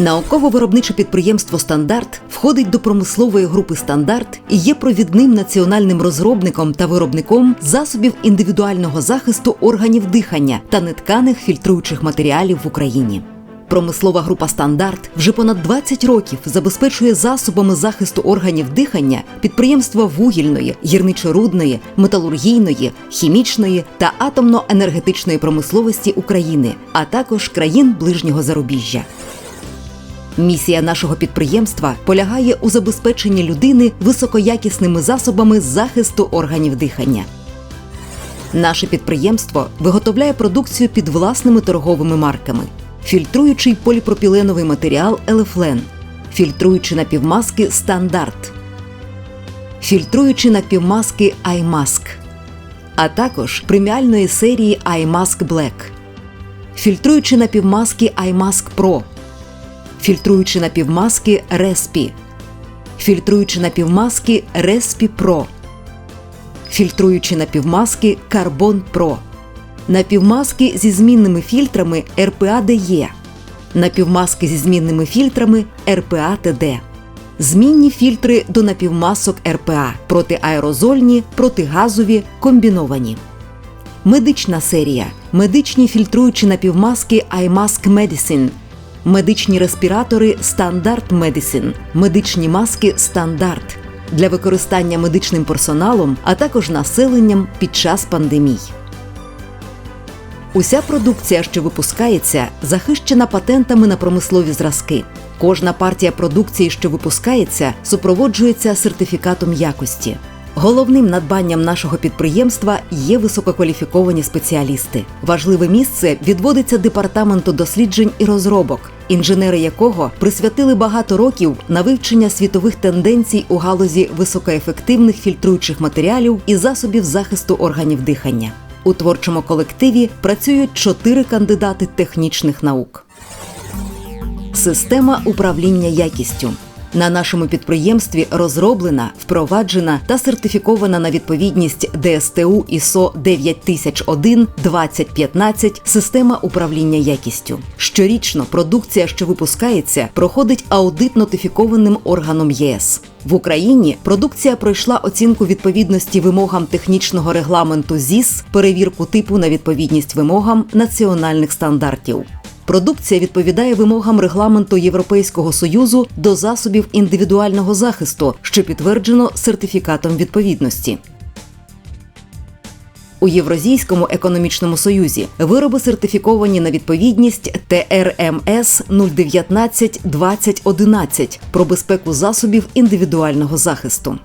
Науково-виробниче підприємство Стандарт входить до промислової групи Стандарт і є провідним національним розробником та виробником засобів індивідуального захисту органів дихання та нетканих фільтруючих матеріалів в Україні. Промислова група Стандарт вже понад 20 років забезпечує засобами захисту органів дихання підприємства вугільної, гірничорудної, металургійної, хімічної та атомно-енергетичної промисловості України, а також країн ближнього зарубіжжя. Місія нашого підприємства полягає у забезпеченні людини високоякісними засобами захисту органів дихання. Наше підприємство виготовляє продукцію під власними торговими марками: фільтруючий поліпропіленовий матеріал Елефлен, фільтруючі напівмаски Стандарт, фільтруючі напівмаски iMask, а також преміальної серії iMask Black, фільтруючі напівмаски iMask Pro фільтруючи напівмаски Респі, фільтруючи напівмаски Респі Про, фільтруючи напівмаски Карбон Про, напівмаски зі змінними фільтрами РПА ДЕ, напівмаски зі змінними фільтрами РПА ТД. Змінні фільтри до напівмасок РПА протиаерозольні, протигазові, комбіновані. Медична серія. Медичні фільтруючі напівмаски iMask Medicine медичні респіратори Стандарт Медисін, медичні маски Стандарт для використання медичним персоналом, а також населенням під час пандемій. Уся продукція, що випускається, захищена патентами на промислові зразки. Кожна партія продукції, що випускається, супроводжується сертифікатом якості. Головним надбанням нашого підприємства є висококваліфіковані спеціалісти. Важливе місце відводиться департаменту досліджень і розробок, інженери якого присвятили багато років на вивчення світових тенденцій у галузі високоефективних фільтруючих матеріалів і засобів захисту органів дихання. У творчому колективі працюють чотири кандидати технічних наук. Система управління якістю. На нашому підприємстві розроблена, впроваджена та сертифікована на відповідність ДСТУ ISO 9001 2015 система управління якістю. Щорічно продукція, що випускається, проходить аудит нотифікованим органом ЄС. В Україні продукція пройшла оцінку відповідності вимогам технічного регламенту ЗІС, перевірку типу на відповідність вимогам національних стандартів. Продукція відповідає вимогам регламенту Європейського союзу до засобів індивідуального захисту, що підтверджено сертифікатом відповідності. У Євразійському економічному союзі вироби сертифіковані на відповідність ТРМС 019 2011 про безпеку засобів індивідуального захисту.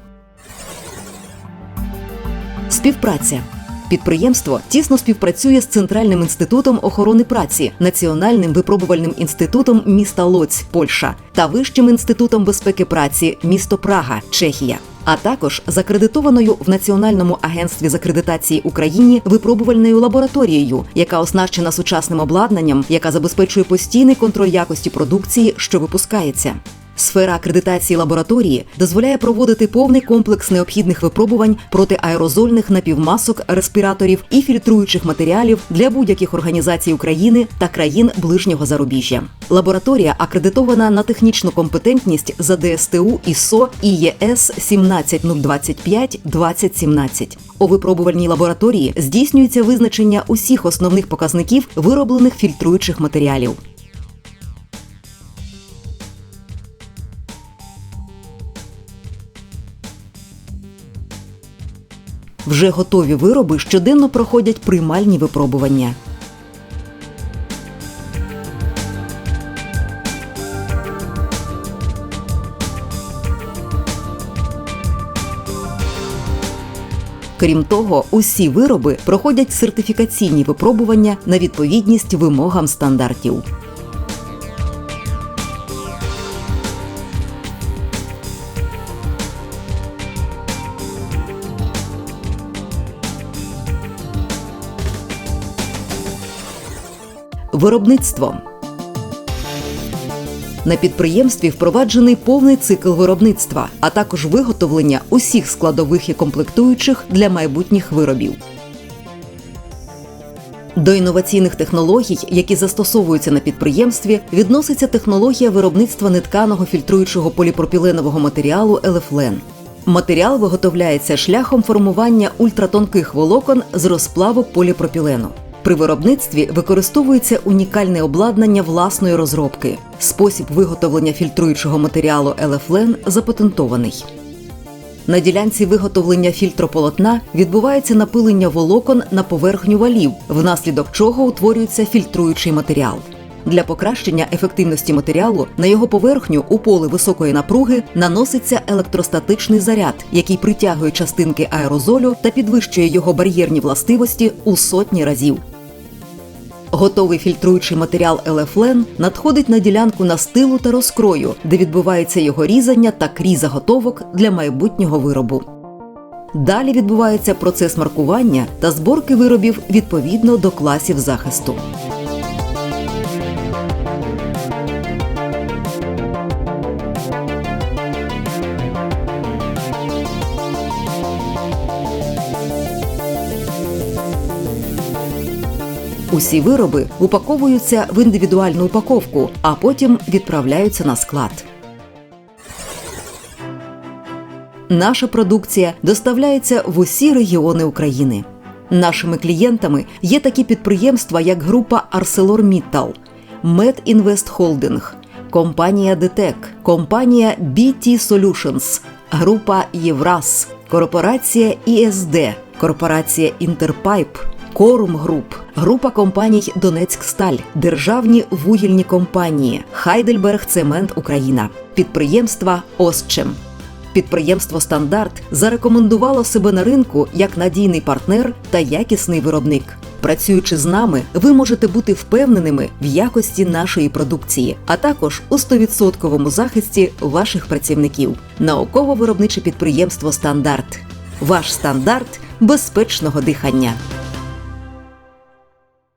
Співпраця Підприємство тісно співпрацює з Центральним інститутом охорони праці, Національним випробувальним інститутом міста Лоць, Польща та Вищим інститутом безпеки праці місто Прага, Чехія. А також закредитованою в Національному агентстві з акредитації Україні випробувальною лабораторією, яка оснащена сучасним обладнанням, яка забезпечує постійний контроль якості продукції, що випускається. Сфера акредитації лабораторії дозволяє проводити повний комплекс необхідних випробувань проти аерозольних напівмасок, респіраторів і фільтруючих матеріалів для будь-яких організацій України та країн ближнього зарубіжжя. Лабораторія акредитована на технічну компетентність за ДСТУ ІСО ІЄС 17025 2017 У випробувальній лабораторії здійснюється визначення усіх основних показників вироблених фільтруючих матеріалів. Вже готові вироби щоденно проходять приймальні випробування. Крім того, усі вироби проходять сертифікаційні випробування на відповідність вимогам стандартів. Виробництво на підприємстві впроваджений повний цикл виробництва, а також виготовлення усіх складових і комплектуючих для майбутніх виробів. До інноваційних технологій, які застосовуються на підприємстві, відноситься технологія виробництва нетканого фільтруючого поліпропіленового матеріалу Елефлен. Матеріал виготовляється шляхом формування ультратонких волокон з розплаву поліпропілену. При виробництві використовується унікальне обладнання власної розробки. Спосіб виготовлення фільтруючого матеріалу Елефлен запатентований. На ділянці виготовлення фільтрополотна відбувається напилення волокон на поверхню валів, внаслідок чого утворюється фільтруючий матеріал. Для покращення ефективності матеріалу на його поверхню у поле високої напруги наноситься електростатичний заряд, який притягує частинки аерозолю та підвищує його бар'єрні властивості у сотні разів. Готовий фільтруючий матеріал Елефлен надходить на ділянку настилу та розкрою, де відбувається його різання та крій заготовок для майбутнього виробу. Далі відбувається процес маркування та зборки виробів відповідно до класів захисту. Усі вироби упаковуються в індивідуальну упаковку, а потім відправляються на склад. Наша продукція доставляється в усі регіони України. Нашими клієнтами є такі підприємства, як група ArcelorMittal, Медінвест Холдинг, компанія ДТЕК, компанія BT Solutions, група Євраз, корпорація ІСД, корпорація Інтерпайп, Корум Груп, група компаній Донецьксталь, державні вугільні компанії, Хайдельберг Цемент Україна, підприємства Осчем. Підприємство Стандарт зарекомендувало себе на ринку як надійний партнер та якісний виробник. Працюючи з нами, ви можете бути впевненими в якості нашої продукції, а також у 100% захисті ваших працівників. Науково-виробниче підприємство Стандарт. Ваш стандарт безпечного дихання.